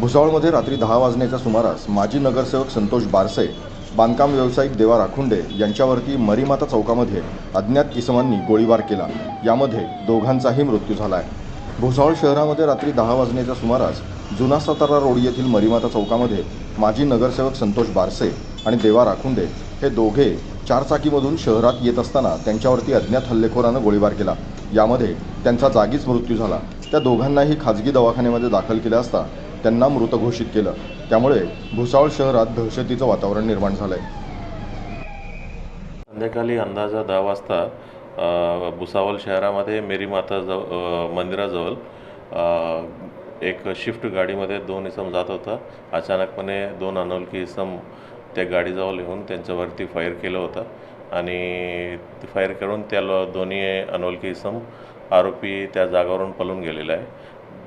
भुसावळमध्ये रात्री दहा वाजण्याच्या सुमारास माजी नगरसेवक संतोष बारसे बांधकाम व्यावसायिक देवा राखुंडे यांच्यावरती मरीमाता चौकामध्ये अज्ञात किसमांनी गोळीबार केला. यामध्ये दोघांचाही मृत्यू झाला आहे भुसावळ शहरामध्ये रात्री दहा वाजण्याच्या सुमारास जुना सातारा रोड येथील मरीमाता चौकामध्ये माजी नगरसेवक संतोष बारसे आणि देवा राखुंडे हे दोघे चारचाकीमधून शहरात येत असताना त्यांच्यावरती अज्ञात हल्लेखोरानं गोळीबार केला. यामध्ये त्यांचा जागीच मृत्यू झाला. त्या दोघांनाही खाजगी दवाखान्यामध्ये दाखल केला असता त्यांना मृत घोषित केलं. त्यामुळे भुसावळ शहरात दहशतीचं वातावरण निर्माण झालं आहे संध्याकाळी अंदाजा दहा वाजता भुसावळ शहरामध्ये मेरी माता जव मंदिराजवळ एक शिफ्ट गाडीमध्ये दोन इसम जात होता. अचानकपणे दोन अनोळखी इसम त्या गाडीजवळ येऊन त्यांच्यावरती फायर केलं होतं. आणि फायर करून त्या दोन्ही अनोळखी इसम आरोपी त्या जागावरून पळून गेलेला आहे.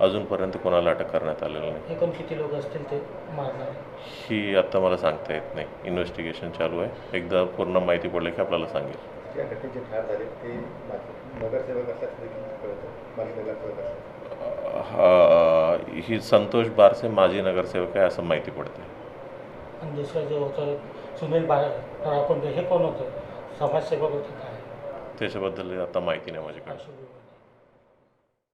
अजूनपर्यंत कोणाला अटक करण्यात आलेलं नाही. एकूण किती लोक असतील ते मारणार ही आत्ता मला सांगता येत नाही. इन्व्हेस्टिगेशन चालू आहे. एकदा पूर्ण माहिती पडली की आपल्याला सांगेल. ठार झाले ते नगरसेवक असल्याचं हा, ही संतोष बारसे माजी नगरसेवक आहे असं माहिती पडते आणि दुसरं जे होतं सुनील हे कोण होतं? समाजसेवक होते काय? त्याच्याबद्दल आता माहिती नाही माझ्याकडे. असं